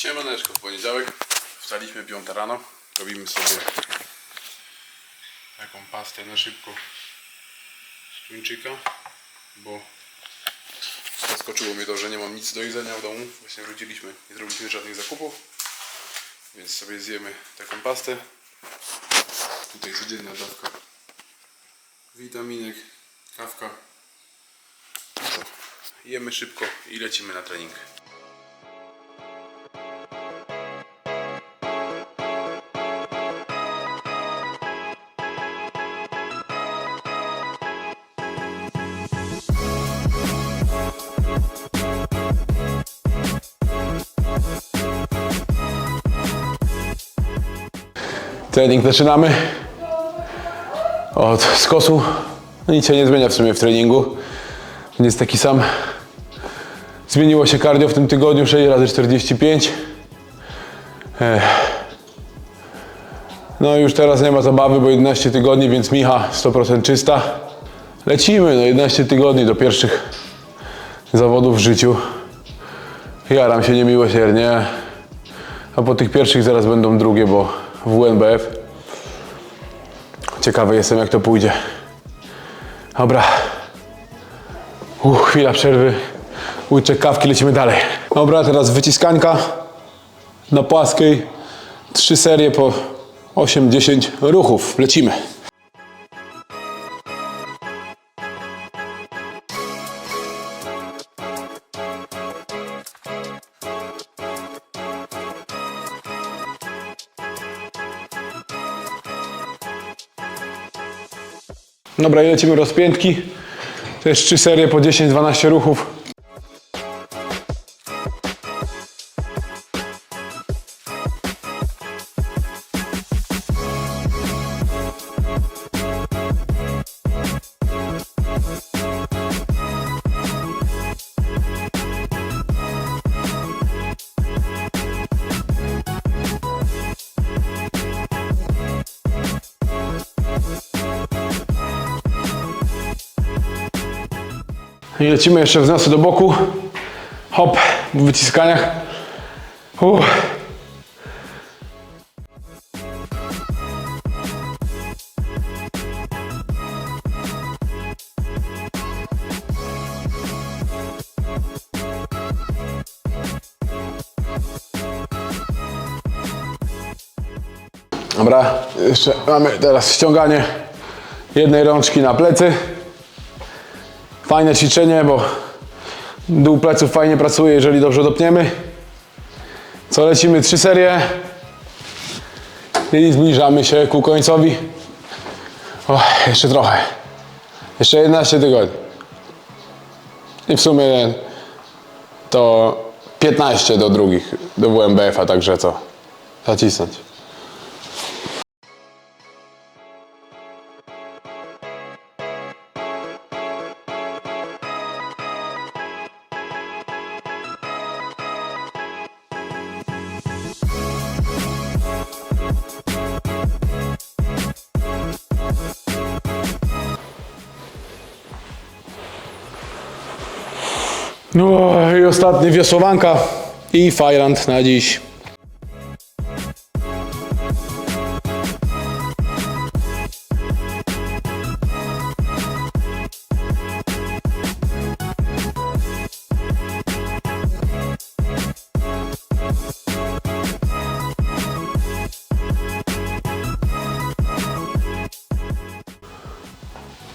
Siemaneczko, w poniedziałek wstaliśmy 5 rano, robimy sobie taką pastę na szybko z tuńczyka, bo zaskoczyło mnie to, że nie mam nic do jedzenia w domu. Właśnie wróciliśmy, nie zrobiliśmy żadnych zakupów, więc sobie zjemy taką pastę. Tutaj codzienna dawka witaminek, kawka. Co? Jemy szybko i lecimy na trening. Trening zaczynamy od skosu. No Nic się nie zmienia w sumie w treningu. Jest taki sam. Zmieniło się cardio w tym tygodniu 6 razy 45. Ech. No już teraz nie ma zabawy, bo 11 tygodni, więc Micha 100% czysta. Lecimy, no 11 tygodni do pierwszych zawodów w życiu. Jaram się niemiłosiernie. A po tych pierwszych zaraz będą drugie, bo WNBF. Ciekawy jestem jak to pójdzie. Dobra. Uch, chwila przerwy. Łyczek kawki, lecimy dalej. Dobra, teraz wyciskanka na płaskiej. Trzy serie po 8-10 ruchów. Lecimy. Dobra, i lecimy rozpiętki. To jest trzy serie po 10-12 ruchów. I lecimy jeszcze wznosy do boku. Hop, w wyciskaniach. Uff. Dobra, jeszcze mamy teraz ściąganie jednej rączki na plecy. Fajne ćwiczenie, bo dół pleców fajnie pracuje, jeżeli dobrze dopniemy. Co lecimy? Trzy serie. I zbliżamy się ku końcowi. O, jeszcze trochę. Jeszcze 11 tygodni. I w sumie to 15 do drugich, do WMBF-a, także co? Zacisnąć. No i ostatnie wiosłowanka i fajrant na dziś.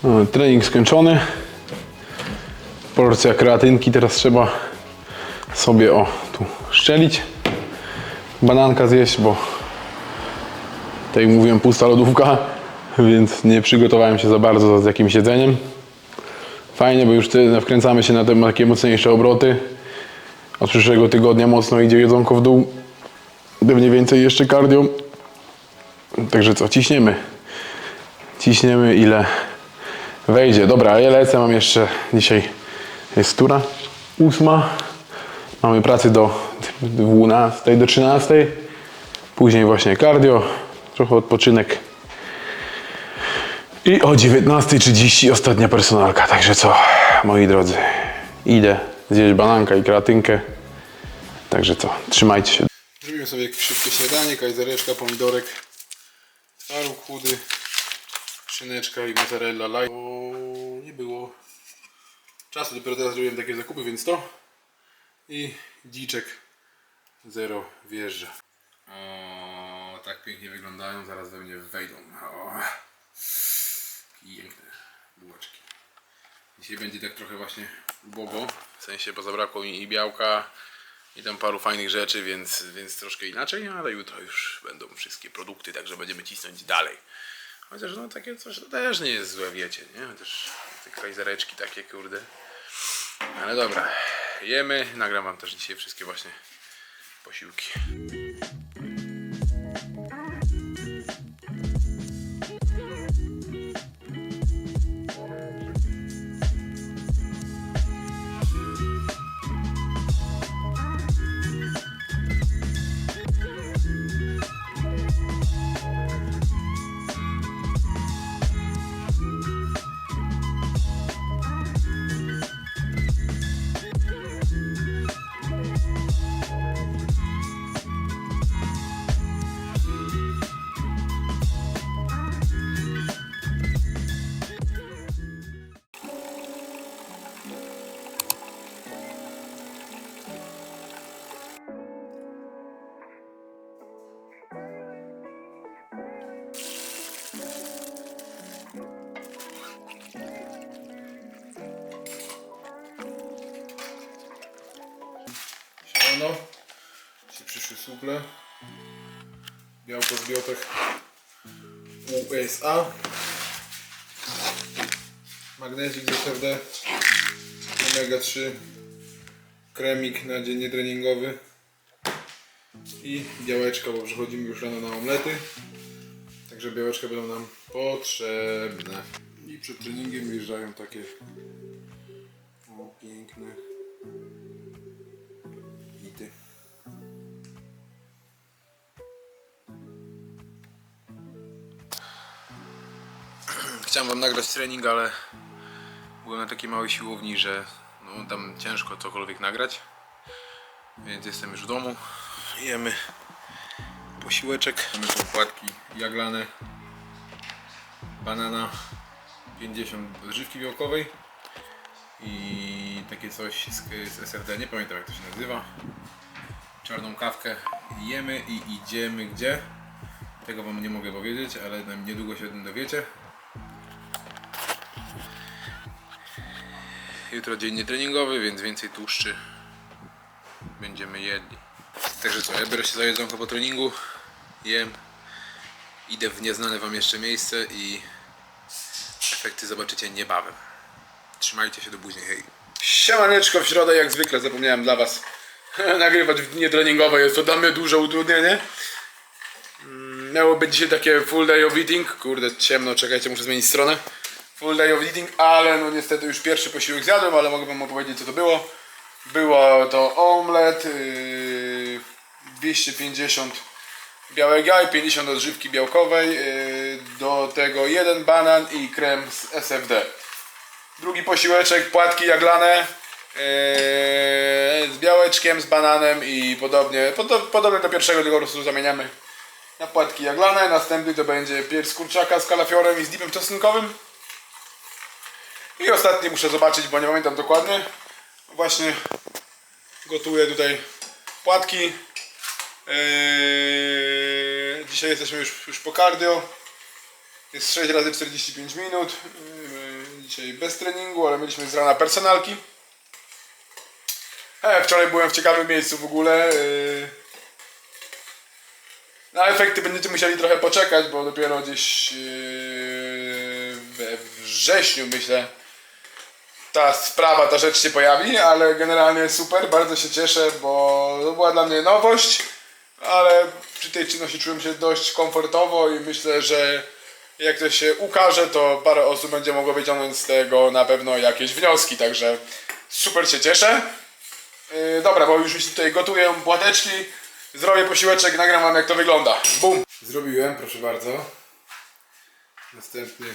O, Trening skończony. Porcja kreatynki teraz trzeba sobie o tu szczelić. Bananka zjeść, bo tak jak mówiłem pusta lodówka, więc nie przygotowałem się za bardzo z jakimś jedzeniem. Fajnie, bo już wkręcamy się na te takie mocniejsze obroty. Od przyszłego tygodnia mocno idzie jedzonko w dół. Pewnie więcej jeszcze cardio. Także co, ciśniemy. Ciśniemy ile wejdzie. Dobra, ja lecę, mam jeszcze dzisiaj jest tura ósma. Mamy pracy do 12 do 13. Później właśnie cardio, trochę odpoczynek. I o 19.30 ostatnia personalka. Także co, moi drodzy, idę zjeść bananka i kreatynkę. Także co, trzymajcie się. Zrobimy sobie szybkie śniadanie, kajzereczka, pomidorek, twaróg chudy, szyneczka i mozzarella light. O, nie było czasu, dopiero teraz zrobiłem takie zakupy, więc to i dziczek zero wjeżdża. O, tak pięknie wyglądają, zaraz we mnie wejdą. O, piękne bułeczki. Dzisiaj będzie tak trochę właśnie ubogo, w sensie, bo zabrakło mi i białka, i tam paru fajnych rzeczy, więc, więc troszkę inaczej, ale jutro już będą wszystkie produkty, także będziemy cisnąć dalej. Chociaż no takie coś też nie jest złe, wiecie, nie? Chociaż te kajzereczki takie, kurde. Ale dobra, jemy, nagram wam też dzisiaj wszystkie właśnie posiłki. Suple, białko z biotek USA, magnezik z SFD, omega 3, kremik na dzień nietreningowy. I białeczka, bo przechodzimy już rano na omlety, także białeczka będą nam potrzebne. I przed treningiem wjeżdżają takie Chciałem wam nagrać trening, ale byłem na takiej małej siłowni, że no, tam ciężko cokolwiek nagrać. Więc jestem już w domu. Jemy posiłeczek. Mamy tu płatki jaglane, banana, 50 odżywki białkowej i takie coś z, z SFD, nie pamiętam jak to się nazywa. Czarną kawkę jemy i idziemy gdzie? Tego wam nie mogę powiedzieć, ale niedługo się o tym dowiecie. Jutro dzień nietreningowy, więc więcej tłuszczy będziemy jedli. Także co, ja biorę się za jedzonko po treningu, jem, idę w nieznane wam jeszcze miejsce i efekty zobaczycie niebawem. Trzymajcie się do później, hej. Siemaneczko w środę, jak zwykle zapomniałem dla was nagrywać w dni treningowe, jest to mnie duże utrudnienie. Mm, Miało być dzisiaj takie full day of eating, kurde ciemno, czekajcie, muszę zmienić stronę. Full day of eating, ale no niestety już pierwszy posiłek zjadłem, ale mogę wam opowiedzieć co to było. Było to omlet, yy, 250 białek jaj, 50 odżywki białkowej, yy, do tego jeden banan i krem z SFD. Drugi posiłeczek, płatki jaglane yy, z białeczkiem, z bananem i podobnie. Podo, podobnie do pierwszego, tylko po prostu zamieniamy na płatki jaglane. Następny to będzie pierś kurczaka z kalafiorem i z dipem czosnkowym. I ostatni muszę zobaczyć, bo nie pamiętam dokładnie. Właśnie gotuję tutaj płatki. Yy, dzisiaj jesteśmy już, już po cardio. Jest 6 razy 45 minut. Yy, Dzisiaj bez treningu, ale mieliśmy z rana personalki. E, wczoraj byłem w ciekawym miejscu w ogóle. Yy. Na efekty będziecie musieli trochę poczekać, bo dopiero gdzieś yy, we wrześniu myślę ta sprawa, ta rzecz się pojawi, ale generalnie super, bardzo się cieszę, bo to była dla mnie nowość, ale przy tej czynności czułem się dość komfortowo i myślę, że jak to się ukaże, to parę osób będzie mogło wyciągnąć z tego na pewno jakieś wnioski, także super się cieszę. Yy, dobra, bo już tutaj gotuję płateczki, zrobię posiłeczek, nagram wam jak to wygląda. Bum! Zrobiłem, proszę bardzo. Następny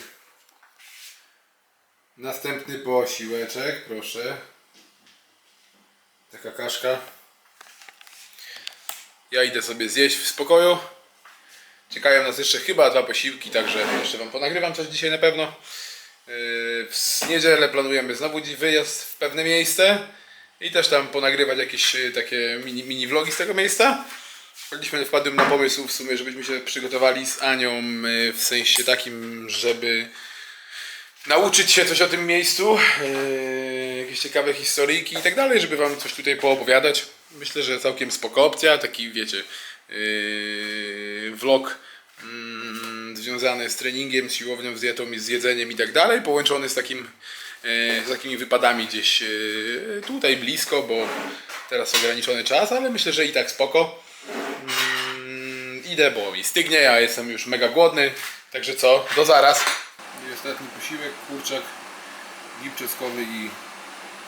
Następny posiłeczek, proszę. Taka kaszka. Ja idę sobie zjeść w spokoju. Czekają nas jeszcze chyba dwa posiłki, także jeszcze Wam ponagrywam coś dzisiaj na pewno. Yy, W niedzielę planujemy znowu wyjazd w pewne miejsce i też tam ponagrywać jakieś yy, takie mini, mini vlogi z tego miejsca. Wpadliśmy, wpadłem na pomysł w sumie, żebyśmy się przygotowali z Anią yy, w sensie takim, żeby nauczyć się coś o tym miejscu, yy, jakieś ciekawe historyjki i tak dalej, żeby wam coś tutaj poopowiadać. Myślę, że całkiem spoko opcja, taki wiecie, yy, vlog mm, związany z treningiem, z siłownią, z dietą, z jedzeniem i tak dalej, połączony z takim yy, z takimi wypadami gdzieś yy, tutaj blisko, bo teraz ograniczony czas, ale myślę, że i tak spoko. Mm, idę, bo mi stygnie, ja jestem już mega głodny, także co, do zaraz. Ostatni posiłek, kurczak gipczeskowy i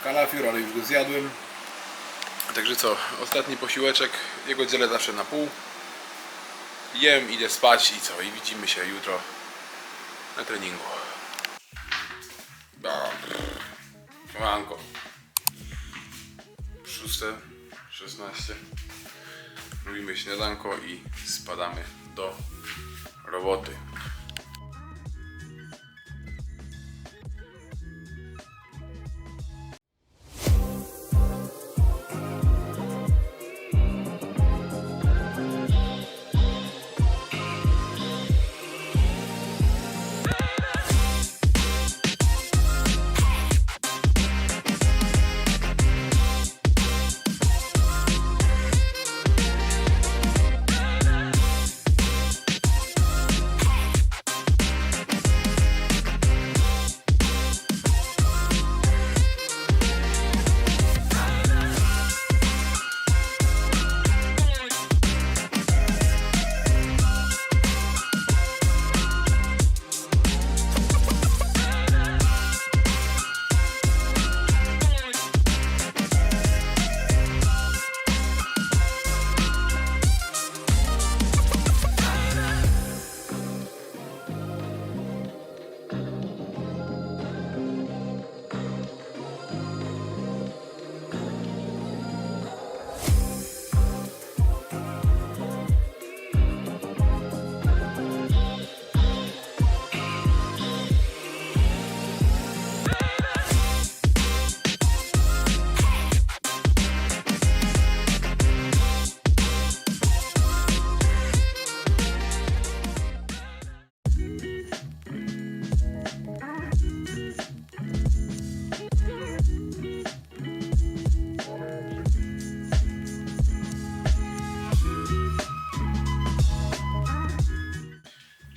kalafior, ale już go zjadłem. Także co, ostatni posiłeczek, jego dzielę zawsze na pół. Jem, idę spać i co, i widzimy się jutro na treningu. Manko. 6.16 Robimy śniadanko i spadamy do roboty.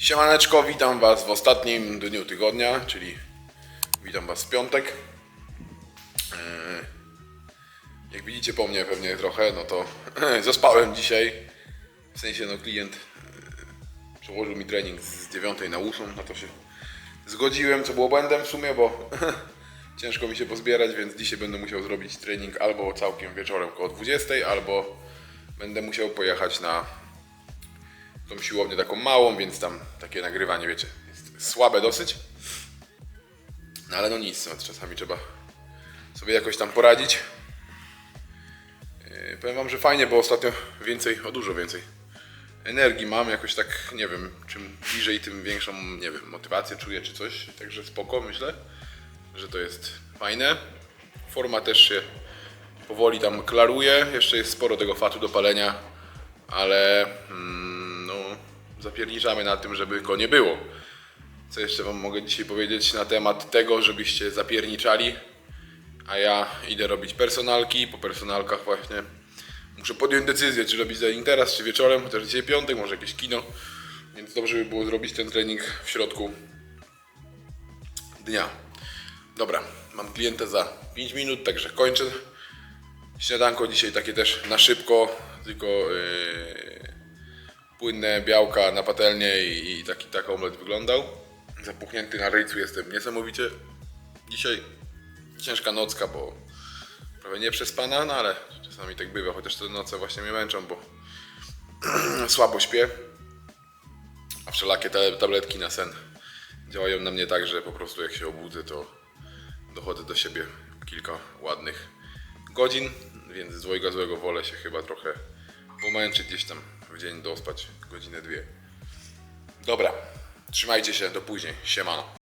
Siemaneczko, witam Was w ostatnim dniu tygodnia, czyli witam Was w piątek. Eee, Jak widzicie po mnie pewnie trochę, no to zaspałem dzisiaj. W sensie no klient eee, przełożył mi trening z 9 na 8, na to się zgodziłem, co było błędem w sumie, bo ciężko mi się pozbierać, więc dzisiaj będę musiał zrobić trening albo całkiem wieczorem koło 20, albo będę musiał pojechać na tą siłownię taką małą, więc tam takie nagrywanie, wiecie, jest słabe dosyć. No ale no nic, no, czasami trzeba sobie jakoś tam poradzić. Yy, powiem wam, że fajnie, bo ostatnio więcej, o dużo więcej energii mam, jakoś tak, nie wiem, czym bliżej, tym większą, nie wiem, motywację czuję czy coś, także spoko, myślę, że to jest fajne. Forma też się powoli tam klaruje, jeszcze jest sporo tego fatu do palenia, ale mm, zapierniczamy na tym, żeby go nie było. Co jeszcze wam mogę dzisiaj powiedzieć na temat tego, żebyście zapierniczali, a ja idę robić personalki, po personalkach właśnie muszę podjąć decyzję, czy robić trening teraz, czy wieczorem, chociaż dzisiaj piątek, może jakieś kino, więc dobrze by było zrobić ten trening w środku dnia. Dobra, mam klienta za 5 minut, także kończę. Śniadanko dzisiaj takie też na szybko, tylko yy, płynne białka na patelnię i, i taki tak omlet wyglądał. Zapuchnięty na ryjcu jestem niesamowicie. Dzisiaj ciężka nocka, bo prawie nie przespana, no ale czasami tak bywa, chociaż te noce właśnie mnie męczą, bo słabo śpię. A wszelakie te tabletki na sen działają na mnie tak, że po prostu jak się obudzę, to dochodzę do siebie kilka ładnych godzin, więc z dwojga złego wolę się chyba trochę pomęczyć gdzieś tam w dzień, dospać godzinę, dwie. Dobra, trzymajcie się, do później, siemano.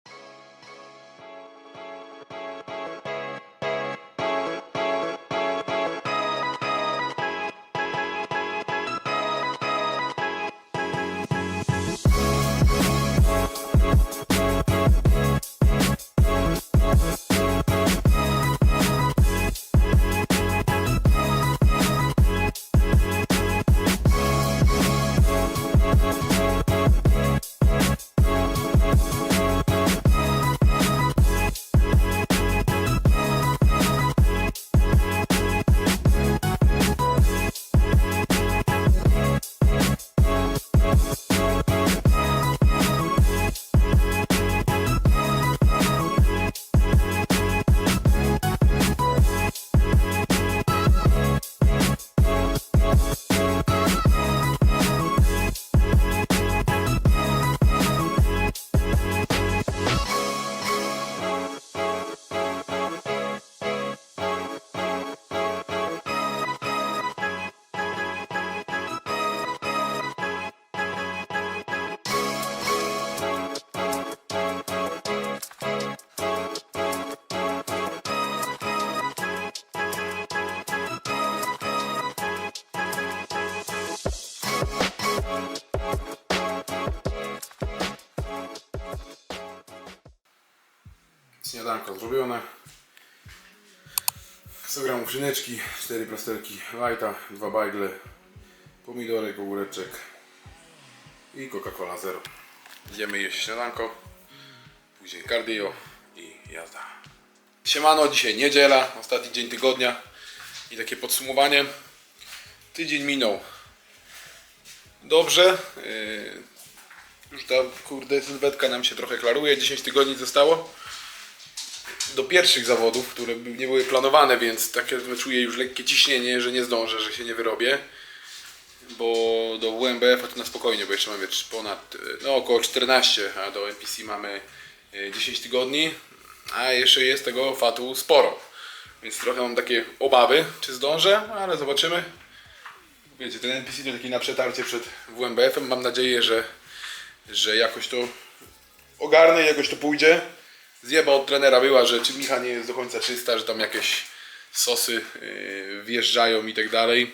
Zrobione. 100 gramów szyneczki, 4 plasterki lighta, 2 bajgle, pomidorek, ogóreczek i Coca-Cola zero. Idziemy jeść śniadanko, później cardio i jazda. Siemano, dzisiaj niedziela, ostatni dzień tygodnia i takie podsumowanie. Tydzień minął dobrze. Yy, już ta kurde sylwetka nam się trochę klaruje, 10 tygodni zostało do pierwszych zawodów, które nie były planowane, więc takie czuję już lekkie ciśnienie, że nie zdążę, że się nie wyrobię. Bo do WMBF to na spokojnie, bo jeszcze mamy ponad, e, no około 14, a do NPC mamy e, 10 tygodni, a jeszcze jest tego fatu sporo. Więc trochę mam takie obawy, czy zdążę, ale zobaczymy. Wiecie, ten NPC to taki na przetarcie przed WMBF-em. Mam nadzieję, że, że jakoś to ogarnę jakoś to pójdzie. Zjeba od trenera była, że czy Micha nie jest do końca czysta, że tam jakieś sosy yy, wjeżdżają i tak dalej.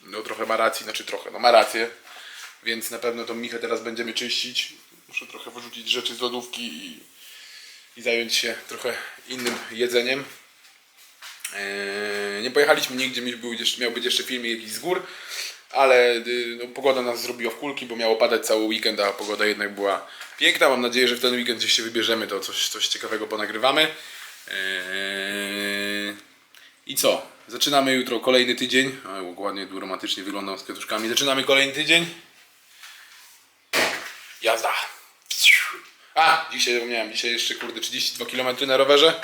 No trochę ma racji, znaczy trochę, no ma rację. Więc na pewno tą Michę teraz będziemy czyścić. Muszę trochę wyrzucić rzeczy z lodówki i, i zająć się trochę innym jedzeniem. Eee, nie pojechaliśmy nigdzie, mi- był, jeszcze- miał być jeszcze filmik jakiś z gór, ale y, no, pogoda nas zrobiła w kulki, bo miało padać cały weekend, a pogoda jednak była piękna. Mam nadzieję, że w ten weekend gdzieś się wybierzemy, to coś, coś ciekawego ponagrywamy. Eee, I co? Zaczynamy jutro kolejny tydzień. Jak ładnie romantycznie wyglądam z kwiatuszkami. Zaczynamy kolejny tydzień. Jazda. A, dzisiaj zapomniałem, dzisiaj jeszcze kurde 32 km na rowerze.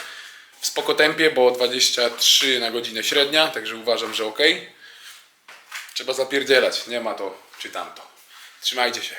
W spoko tempie, bo 23 na godzinę średnia, także uważam, że ok. Trzeba zapierdzielać, nie ma to czy tamto. Trzymajcie się.